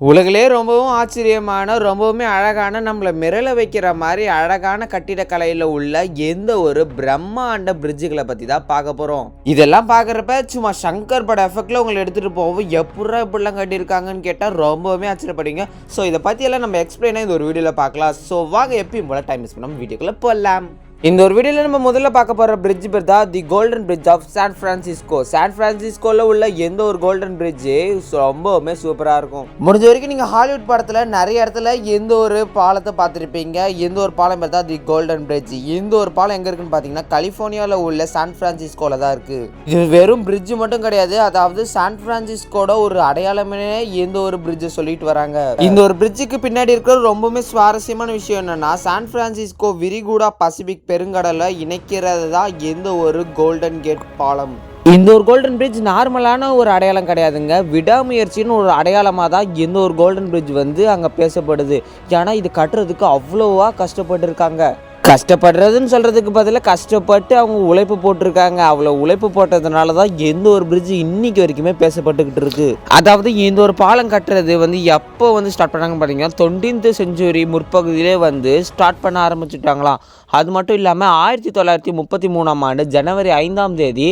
உலகிலே ரொம்பவும் ஆச்சரியமான ரொம்பவுமே அழகான நம்மளை மிரள வைக்கிற மாதிரி அழகான கட்டிடக்கலையில் உள்ள எந்த ஒரு பிரம்மாண்ட பிரிட்ஜுகளை பற்றி தான் பார்க்க போகிறோம் இதெல்லாம் பார்க்குறப்ப சும்மா சங்கர் பட எஃபெக்டில் உங்களை எடுத்துகிட்டு போவோம். எப்படா இப்படிலாம் கட்டியிருக்காங்கன்னு கேட்டால் ரொம்பவுமே ஆச்சரியப்படுவீங்க. ஸோ இதை பற்றியெல்லாம் நம்ம எக்ஸ்பிளைனாக இந்த ஒரு வீடியோவில் பார்க்கலாம். ஸோ வாங்க எப்பயும் போல் டைம் மிஸ் பண்ணாமல் வீடியோக்குள்ளே போடலாம் இந்த ஒரு வீடியோவில் நம்ம முதல்ல பார்க்க போகிற பிரிட்ஜ் பேர் தான் the golden bridge of San Francisco San ஃப்ரான்சிஸ்கோவில் உள்ள எந்த ஒரு கோல்டன் பிரிட்ஜு ரொம்பவுமே சூப்பராக இருக்கும். முடிஞ்ச வரைக்கும் நீங்கள் ஹாலிவுட் படத்தில் நிறைய இடத்துல எந்த ஒரு பாலத்தை பார்த்துருப்பீங்க? எந்த ஒரு பாலம் பேர் தான் தி கோல்டன் பிரிட்ஜ் இந்த ஒரு பாலம் எங்கே இருக்குன்னு பார்த்தீங்கன்னா கலிஃபோர்னியாவில் உள்ள சான் ஃப்ரான்சிஸ்கோவில் தான் இருக்குது இது வெறும் பிரிட்ஜ் மட்டும் கிடையாது. அதாவது சான் ஃப்ரான்சிஸ்கோட ஒரு அடையாளமே எந்த ஒரு பிரிட்ஜை சொல்லிட்டு வராங்க. இந்த ஒரு பிரிட்ஜுக்கு பின்னாடி இருக்கிற ரொம்பவுமே சுவாரஸ்யமான விஷயம் என்னன்னா சான் ஃப்ரான்சிஸ்கோ விரிகுடா பசிபிக் பெருங்கடலை இணைக்கிறது தான் எந்த ஒரு கோல்டன் கேட் பாலம்? இந்த ஒரு கோல்டன் பிரிட்ஜ் நார்மலான ஒரு அடையாளம் கிடையாதுங்க. விடாமுயற்சின்னு ஒரு அடையாளமாக தான் எந்த ஒரு கோல்டன் பிரிட்ஜ் வந்து அங்கே பேசப்படுது. ஏன்னா இது கட்டுறதுக்கு அவ்வளோவா கஷ்டப்பட்டுருக்காங்க. கஷ்டப்படுறதுன்னு சொல்கிறதுக்கு பதிலாக கஷ்டப்பட்டு அவங்க உழைப்பு போட்டிருக்காங்க. அவ்வளோ உழைப்பு போட்டதுனால தான் எந்த ஒரு பிரிட்ஜ் இன்னைக்கு வரைக்குமே பேசப்பட்டுக்கிட்டு இருக்குது அதாவது இந்த ஒரு பாலம் கட்டுறது வந்து எப்போ வந்து ஸ்டார்ட் பண்ணாங்க பார்த்தீங்கன்னா தொண்டின்த்து செஞ்சுரி முற்பகுதியிலே வந்து ஸ்டார்ட் பண்ண ஆரம்பிச்சுட்டாங்களாம். அது மட்டும் இல்லாமல் ஆயிரத்தி தொள்ளாயிரத்தி முப்பத்தி மூணாம் ஆண்டு ஜனவரி ஐந்தாம் தேதி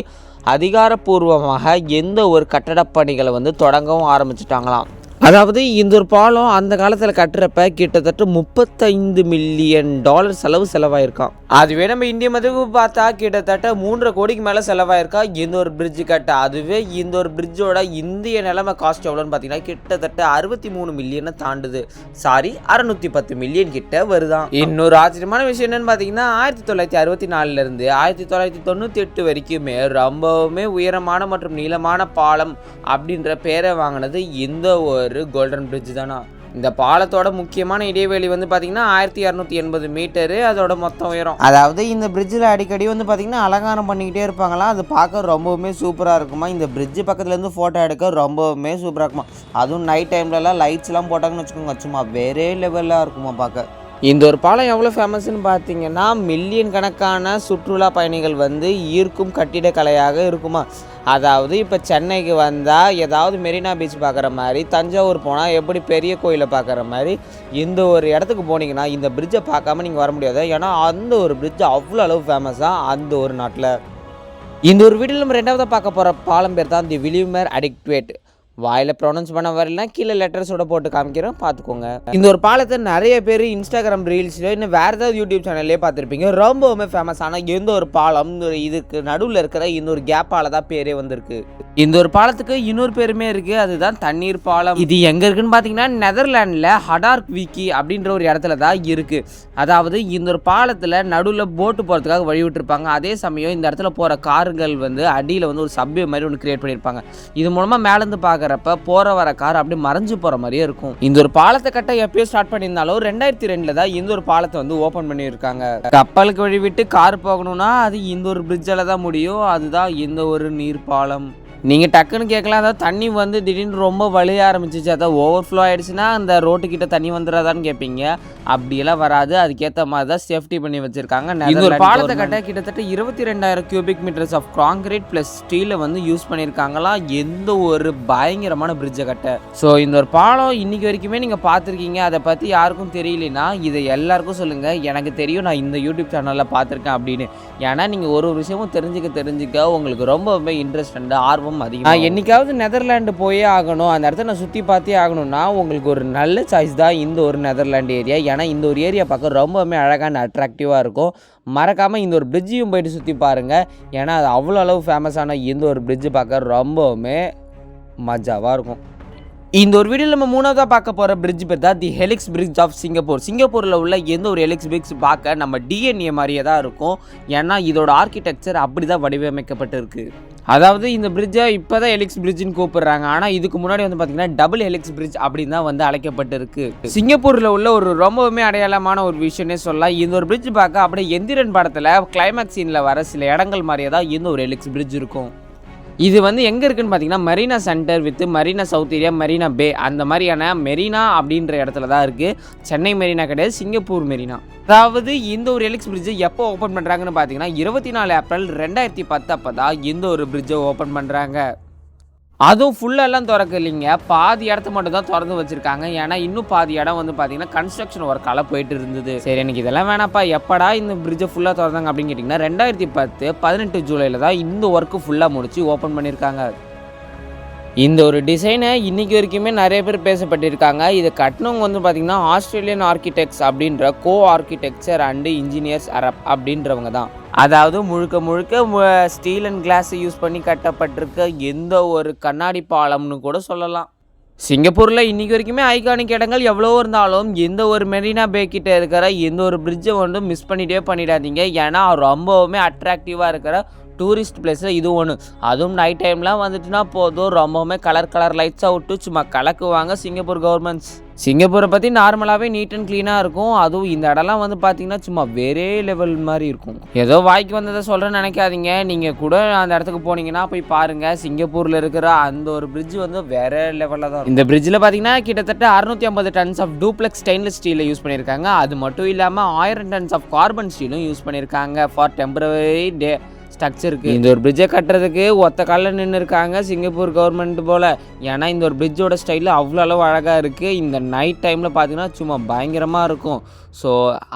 அதிகாரப்பூர்வமாக எந்த ஒரு கட்டடப் பணிகளை வந்து தொடங்கவும் ஆரம்பிச்சிட்டாங்களாம். அதாவது இந்த ஒரு பாலம் அந்த காலத்தில் கட்டுறப்ப கிட்டத்தட்ட முப்பத்தைந்து மில்லியன் டாலர் செலவு செலவாயிருக்கான் அதுவே நம்ம இந்திய மதிப்பு பார்த்தா கிட்டத்தட்ட மூன்றரை கோடிக்கு மேலே செலவாயிருக்கா இந்த ஒரு பிரிட்ஜ் கட்ட. அதுவே இந்த ஒரு பிரிட்ஜோட இந்திய நிலைமை காஸ்ட் எவ்வளோன்னு பார்த்தீங்கன்னா கிட்டத்தட்ட அறுபத்தி மூணு மில்லியனை தாண்டுது. சாரி அறுநூத்தி பத்து மில்லியன் கிட்ட வருதான் இன்னொரு ஆச்சரியமான விஷயம் என்னன்னு பார்த்தீங்கன்னா ஆயிரத்தி தொள்ளாயிரத்தி அறுபத்தி நாலுலேருந்து ஆயிரத்தி தொள்ளாயிரத்தி தொண்ணூற்றி எட்டு வரைக்குமே ரொம்பவுமே உயரமான மற்றும் நீளமான பாலம் அப்படின்ற பேரை வாங்கினது இந்த ஒரு கோல்டன் பிரிட்ஜ் தானா. இந்த பாலத்தோட முக்கியமான இடைவெளி வந்து பார்த்தீங்கன்னா ஆயிரத்தி இரநூத்தி எண்பது மீட்டரு அதோட மொத்தம் உயரம். அதாவது இந்த பிரிட்ஜில் அடிக்கடி வந்து பார்த்தீங்கன்னா அலங்காரம் பண்ணிக்கிட்டே இருப்பாங்களாம் அது பார்க்க ரொம்பவுமே சூப்பராக இருக்குமா? இந்த பிரிட்ஜ் பக்கத்துலேருந்து ஃபோட்டோ எடுக்க ரொம்பவுமே சூப்பராக இருக்குமா? அதுவும் நைட் டைம்லலாம் லைட்ஸ்லாம் போட்டாங்கன்னு வச்சுக்கோங்க சும்மா வேறே லெவலாக இருக்குமா பார்க்க. இந்த ஒரு பாலம் எவ்வளோ ஃபேமஸ்னு பார்த்தீங்கன்னா மில்லியன் கணக்கான சுற்றுலா பயணிகள் வந்து ஈர்க்கும் கட்டிடக்கலையாக இருக்குமா? அதாவது இப்போ சென்னைக்கு வந்தால் ஏதாவது மெரினா பீச் பார்க்குற மாதிரி தஞ்சாவூர் போனால் எப்படி பெரிய கோயிலை பார்க்குற மாதிரி இந்த ஒரு இடத்துக்கு போனீங்கன்னா இந்த பிரிட்ஜை பார்க்காம நீங்கள் வர முடியாது. ஏன்னா அந்த ஒரு பிரிட்ஜ் அவ்வளோ அளவு ஃபேமஸாக அந்த ஒரு நாட்டில். இந்த ஒரு வீடியோ நம்ம ரெண்டாவது பார்க்க போகிற பாலம் பேர் தான் தி விலிமர் அடிக்வேட் வாயில் ப்ரொனவுன்ஸ் பண்ண வரலாம் கீழே லெட்டர்ஸோட போட்டு காமிக்கிறோம் பார்த்துக்கோங்க இந்த ஒரு பாலத்தை நிறைய பேர் இன்ஸ்டாகிராம் ரீல்ஸ்லையோ இன்னும் வேறு ஏதாவது யூடியூப் சேனல்லே பார்த்துருப்பீங்க ரொம்பவுமே ஃபேமஸான எந்த ஒரு பாலம் இதுக்கு நடுவில் இருக்கிற இன்னொரு கேப்பால் கேப்பால தான் பேரே வந்திருக்கு. இந்த ஒரு பாலத்துக்கு இன்னொரு பேருமே இருக்குது அதுதான் தண்ணீர் பாலம். இது எங்கே இருக்குன்னு பார்த்தீங்கன்னா நெதர்லாண்டில் ஹடார்க் விக்கி அப்படின்ற ஒரு இடத்துல தான் இருக்குது அதாவது இந்த ஒரு பாலத்தில் நடுவில் போட்டு போகிறதுக்காக வழி விட்டுருப்பாங்க அதே சமயம் இந்த இடத்துல போகிற கார்கள் வந்து அடியில் வந்து ஒரு சப்வே மாதிரி ஒன்று கிரியேட் பண்ணியிருப்பாங்க. இது மூலமாக மேலேருந்து வரப்ப போகிற வர கார் அப்படியே மறைஞ்சு போகிற மாதிரியே இருக்கும். இந்த ஒரு பாலத்தை கட்ட எப்பயோ ஸ்டார்ட் பண்ணியிருந்தாலும் ரெண்டாயிரத்தி ரெண்டில் தான் இந்த ஒரு பாலத்தை வந்து ஓப்பன் பண்ணியிருக்காங்க. கப்பலுக்கு வழி விட்டு கார் போகணும்னா அது இந்த ஒரு பிரிட்ஜில் தான் முடியும். அதுதான் இந்த ஒரு நீர் பாலம் நீங்கள் டக்குன்னு கேட்கலாம். அதாவது தண்ணி வந்து திடீர்னு ரொம்ப வழிய ஆரம்பிச்சிச்சு. அதாவது ஓவர்ஃப்ளோ ஆயிடுச்சுன்னா அந்த ரோட்டுக்கிட்ட தண்ணி வந்துடாதான்னு கேட்பீங்க அப்படியெல்லாம் வராது. அதுக்கேற்ற மாதிரி தான் சேஃப்டி பண்ணி வச்சிருக்காங்க. இந்த ஒரு பாலத்தை கட்ட கிட்டத்தட்ட இருபத்தி ரெண்டாயிரம் cubic meters of concrete plus ஸ்டீலை வந்து யூஸ் பண்ணியிருக்காங்களாம் எந்த ஒரு பயங்கரமான பிரிட்ஜை கட்ட. ஸோ இந்த ஒரு பாலம் இன்னைக்கு வரைக்குமே நீங்கள் பார்த்துருக்கீங்க. அதை பற்றி யாருக்கும் தெரியலனா இதை எல்லாருக்கும் சொல்லுங்கள் எனக்கு தெரியும் நான் இந்த யூடியூப் சேனலில் பார்த்துருக்கேன் அப்படின்னு. ஏன்னா நீங்கள் ஒரு ஒரு விஷயமும் தெரிஞ்சுக்க தெரிஞ்சுக்க உங்களுக்கு ரொம்பவே இன்ட்ரெஸ்ட் அண்ட் ஆர்வம் அதிகம் என்னைக்காவது நெதர்லாண்டு போயே ஆகணும். அந்த இடத்த நான் சுற்றி பார்த்தே ஆகணும்னா உங்களுக்கு ஒரு நல்ல சாய்ஸ் தான் இந்த ஒரு நெதர்லாண்டு ஏரியா ஏன்னா இந்த ஒரு ஏரியா பார்க்க ரொம்பவுமே அழகான அட்ராக்டிவாக இருக்கும். மறக்காமல் இந்த ஒரு பிரிட்ஜையும் போயிட்டு சுற்றி பாருங்கள் ஏன்னா அது அவ்வளோ அளவு ஃபேமஸான இந்த ஒரு பிரிட்ஜு பார்க்க ரொம்பவுமே மஜாவாக இருக்கும். இந்த ஒரு வீடியோவில் நம்ம மூணாவதாக பார்க்க போகிற பிரிட்ஜ் பேர் தான் the helix bridge of Singapore சிங்கப்பூரில் உள்ள எந்த ஒரு ஹெலிக்ஸ் பிரிட்ஜ் பார்க்க நம்ம டிஎன்ஏ மாதிரியே தான் இருக்கும். ஏன்னா இதோட ஆர்கிடெக்சர் அப்படி தான் வடிவமைக்கப்பட்டிருக்கு. அதாவது இந்த பிரிட்ஜை இப்போ தான் ஹெலிக்ஸ் பிரிட்ஜ்னு கூப்பிடுறாங்க. ஆனால் இதுக்கு முன்னாடி வந்து பார்த்தீங்கன்னா டபுள் ஹெலிக்ஸ் பிரிட்ஜ் அப்படின்னு தான் வந்து அழைக்கப்பட்டிருக்கு. சிங்கப்பூரில் உள்ள ஒரு ரொம்பவுமே அடையாளமான ஒரு விஷயம்னே சொல்லலாம். இந்த ஒரு பிரிட்ஜ் பார்க்க அப்படியே எந்திரன் படத்தில் கிளைமேக்ஸ் சீனில் வர சில இடங்கள் மாதிரியே தான் இந்த ஒரு ஹெலிக்ஸ் பிரிட்ஜ் இருக்கும். இது வந்து எங்கே இருக்குன்னு பார்த்தீங்கன்னா Marina centre with Marina south area Marina bay அந்த மாதிரியான மெரினா அப்படின்ற இடத்துல தான் இருக்குது சென்னை மெரினா கிடையாது சிங்கப்பூர் மெரினா. அதாவது இந்த ஒரு எலிக்ஸ் பிரிட்ஜை எப்போ ஓப்பன் பண்ணுறாங்கன்னு பார்த்தீங்கன்னா இருபத்தி நாலு ஏப்ரல் ரெண்டாயிரத்தி பத்து அப்போ தான் இந்த ஒரு பிரிட்ஜை ஓப்பன் பண்ணுறாங்க அதுவும் ஃபுல்லெல்லாம் திறக்கலிங்க. பாதி இடத்த மட்டும் தான் திறந்து வச்சிருக்காங்க. ஏன்னா இன்னும் பாதி இடம் வந்து பார்த்தீங்கன்னா கன்ஸ்ட்ரக்ஷன் ஒர்க்கால போயிட்டு இருந்தது. சரி எனக்கு இதெல்லாம் வேணாப்பா எப்படா இந்த பிரிட்ஜை ஃபுல்லாக திறந்தாங்க அப்படின்னு கேட்டிங்கன்னா ரெண்டாயிரத்தி பத்து பதினெட்டு ஜூலையில் தான் இந்த ஒர்க்கு ஃபுல்லாக முடிச்சு ஓப்பன் பண்ணியிருக்காங்க. இந்த ஒரு டிசைனை இன்றைக்கி வரைக்குமே நிறைய பேர் பேசப்பட்டிருக்காங்க. இது கட்டினவங்க வந்து பார்த்திங்கன்னா ஆஸ்திரேலியன் ஆர்கிடெக்ட்ஸ் அப்படின்ற Cox architecture and engineers Arup அப்படின்றவங்க தான். அதாவது முழுக்க முழுக்க ஸ்டீல் அண்ட் கிளாஸை யூஸ் பண்ணி கட்டப்பட்டிருக்க எந்த ஒரு கண்ணாடி பாலம்னு கூட சொல்லலாம். சிங்கப்பூரில் இன்றைக்கி வரைக்குமே ஐகானிக் இடங்கள் எவ்வளோ இருந்தாலும் எந்த ஒரு மெரினா பே இருக்கிற எந்த ஒரு பிரிட்ஜை வந்து மிஸ் பண்ணிட்டே பண்ணிடாதீங்க. ஏன்னா ரொம்பவுமே அட்ராக்டிவாக இருக்கிற டூரிஸ்ட் பிளேஸில் இது ஒன்று அதுவும் நைட் டைம்லாம் வந்துட்டுனா போதும். ரொம்பவுமே கலர் கலர் லைட்ஸாக விட்டு சும்மா கலக்குவாங்க சிங்கப்பூர் கவர்மெண்ட்ஸ் சிங்கப்பூரை பற்றி நார்மலாகவே நீட் அண்ட் க்ளீனாக இருக்கும். அதுவும் இந்த இடம்லாம் வந்து பார்த்தீங்கன்னா சும்மா வேறே லெவல் மாதிரி இருக்கும். ஏதோ வாய்க்கு வந்ததை சொல்கிறேன்னு நினைக்காதீங்க. நீங்கள் கூட அந்த இடத்துக்கு போனீங்கன்னா போய் பாருங்கள் சிங்கப்பூரில் இருக்கிற அந்த ஒரு பிரிட்ஜ் வந்து வேற லெவலில் தான் இந்த பிரிட்ஜில் பார்த்தீங்கன்னா கிட்டத்தட்ட அறுநூத்தி ஐம்பது டன்ஸ் ஆஃப் டூப்ளெக்ஸ் ஸ்டெயின்லெஸ் ஸ்டீலை யூஸ் பண்ணியிருக்காங்க. அது மட்டும் இல்லாமல் ஆயிரம் டன்ஸ் ஆஃப் கார்பன் ஸ்டீலும் யூஸ் பண்ணியிருக்காங்க. ஃபார் டெம்பரவரி டே ஸ்ட்ரக்சருக்கு இந்த ஒரு பிரிட்ஜை கட்டுறதுக்கு ஒத்த காலில் நின்று இருக்காங்க சிங்கப்பூர் கவர்மெண்ட் போல். ஏன்னா இந்த ஒரு பிரிட்ஜோட ஸ்டைலில் அவ்வளோ அளவு அழகாக இருக்குது இந்த நைட் டைமில் பார்த்தீங்கன்னா சும்மா பயங்கரமாக இருக்கும். ஸோ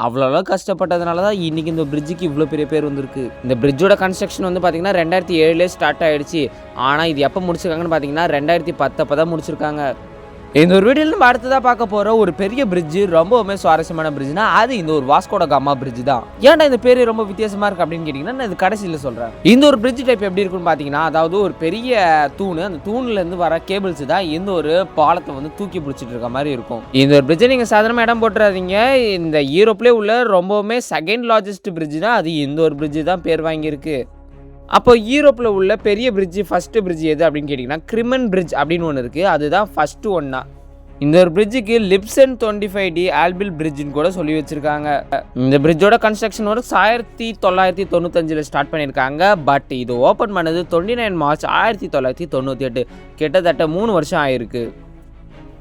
அவ்வளோ கஷ்டப்பட்டதுனால தான் இன்றைக்கி இந்த பிரிட்ஜுக்கு இவ்வளோ பெரிய பேர் வந்திருக்கு. இந்த பிரிட்ஜோட கன்ஸ்ட்ரக்ஷன் வந்து பார்த்திங்கன்னா ரெண்டாயிரத்தி ஏழுலேயே ஸ்டார்ட் ஆகிடுச்சு ஆனால் இது எப்போ முடிச்சிருக்காங்கன்னு பார்த்தீங்கன்னா ரெண்டாயிரத்தி பத்தப்போ தான் முடிச்சிருக்காங்க. இந்த ஒரு வீடியோவில் நம்ம அடுத்ததாக பார்க்க போகிற ஒரு பெரிய பிரிட்ஜு ரொம்பவுமே சுவாரஸ்யமான பிரிட்ஜ்னா அது இந்த ஒரு வாஸ்கோட காமா பிரிட்ஜ் தான். ஏன்டா இந்த பேர் ரொம்ப வித்தியாசமாக இருக்குது அப்படின்னு கேட்டிங்கன்னா நான் இது கடைசியில் சொல்கிறேன் இந்த ஒரு பிரிட்ஜ் டைப் எப்படி இருக்குன்னு பார்த்தீங்கன்னா அதாவது ஒரு பெரிய தூண் அந்த தூண்லேருந்து வர கேபிள்ஸ் தான் இந்த ஒரு பாலத்தை வந்து தூக்கி பிடிச்சிட்டு இருக்க மாதிரி இருக்கும். இந்த ஒரு பிரிட்ஜை நீங்கள் சாதாரணமாக இடம் போட்டுறாதீங்க. இந்த யூரோப்லேயே உள்ள ரொம்பவுமே செகண்ட் லார்ஜஸ்ட் பிரிட்ஜ்னா அது இந்த ஒரு பிரிட்ஜ் தான் பேர் வாங்கியிருக்கு. அப்போ யூரோப்பில் உள்ள பெரிய பிரிட்ஜ் ஃபஸ்ட்டு பிரிட்ஜ் எது அப்படின்னு கேட்டிங்கன்னா கிரிமன் பிரிட்ஜ் அப்படின்னு ஒன்று இருக்குது அதுதான் ஃபஸ்ட்டு ஒன்றா இந்த ஒரு பிரிட்ஜுக்கு லிப்சன் டுவெண்ட்டி ஃபைவ் டி ஆல்பில் பிரிட்ஜுன்னு கூட சொல்லி வச்சுருக்காங்க. இந்த பிரிட்ஜோட கன்ஸ்ட்ரக்ஷன் ஒரு ஆயிரத்தி தொள்ளாயிரத்தி தொண்ணூத்தஞ்சில் ஸ்டார்ட் பண்ணியிருக்காங்க. பட் இது ஓப்பன் பண்ணது டுவெண்ட்டி நைன் மார்ச் ஆயிரத்தி தொள்ளாயிரத்தி தொண்ணூற்றி எட்டு கிட்டத்தட்ட மூணு வருஷம் ஆயிருக்கு.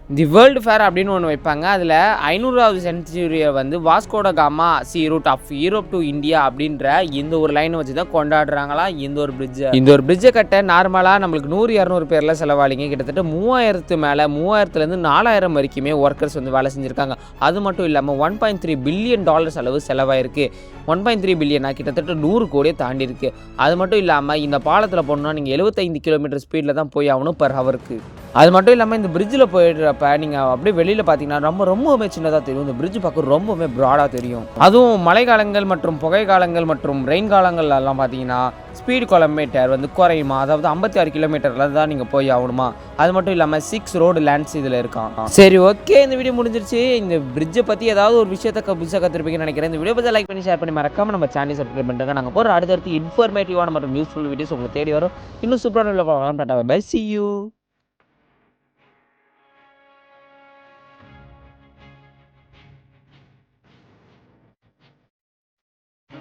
தி வேர்ல்டு ஃபேர் அப்படின்னு ஒன்று வைப்பாங்க. அதில் ஐநூறாவது சென்ச்சுரியை வந்து Vasco da Gama sea route of Europe to India அப்படின்ற இந்த ஒரு லைனை வச்சு தான் கொண்டாடுறாங்களா இந்த ஒரு பிரிட்ஜை இந்த ஒரு பிரிட்ஜை கட்ட நார்மலாக நம்மளுக்கு நூறு இரநூறு பேரில் செலவாளிங்க. கிட்டத்தட்ட மூவாயிரத்து மேலே மூவாயிரத்துலேருந்து நாலாயிரம் வரைக்குமே ஒர்க்கர்ஸ் வந்து வேலை செஞ்சுருக்காங்க. அது மட்டும் இல்லாமல் one point three billion dollar செலவு செலவாயிருக்கு. ஒன் பாயிண்ட் த்ரீ பில்லியனா கிட்டத்தட்ட நூறு கோடியே தாண்டி இருக்குது அது மட்டும் இல்லாமல் இந்த பாலத்தில் போனோம்னா நீங்கள் எழுபத்தைந்து கிலோமீட்டர் ஸ்பீடில் தான் போய் ஆகணும் பர் ஹவருக்கு அது மட்டும் இல்லாமல் இந்த பிரிட்ஜில் போயிடுறப்ப நீங்கள் அப்படியே வெளியில் பார்த்தீங்கன்னா ரொம்ப ரொம்பவுமே சின்னதாக தெரியும். இந்த பிரிட்ஜ் பார்க்க ரொம்பவுமே ப்ராடாக தெரியும். அதுவும் மழைக்காலங்கள் மற்றும் புகை காலங்கள் மற்றும் ரெயின் காலங்கள்லாம் பார்த்தீங்கன்னா ஸ்பீட் கிலோமீட்டர் வந்து குறையுமா? அதாவது ஐம்பத்தி ஆறு கிலோமீட்டரில் தான் நீங்கள் போய் ஆகணுமா? அது மட்டும் இல்லாமல் சிக்ஸ் ரோடு லேண்ட்ஸ் இதில் இருக்கான் சரி ஓகே இந்த வீடியோ முடிஞ்சிருச்சு. இந்த பிரிட்ஜை பற்றி ஏதாவது ஒரு விஷயத்தை புதுசாக கற்றுருப்பீங்கன்னு நினைக்கிறேன். இந்த வீடியோ பற்றி லைக் பண்ணி ஷேர் பண்ணி மறக்காமல் நம்ம சேனல் சப்ஸ்கிரைப் பண்ணுறாங்க நாங்கள் போகிற அடுத்தடுத்து இன்ஃபர்மேட்டிவான மற்றும் யூஸ்ஃபுல் வீடியோஸ் உங்களுக்கு தேடி வரும். இன்னும் சூப்பரான பை சி யூ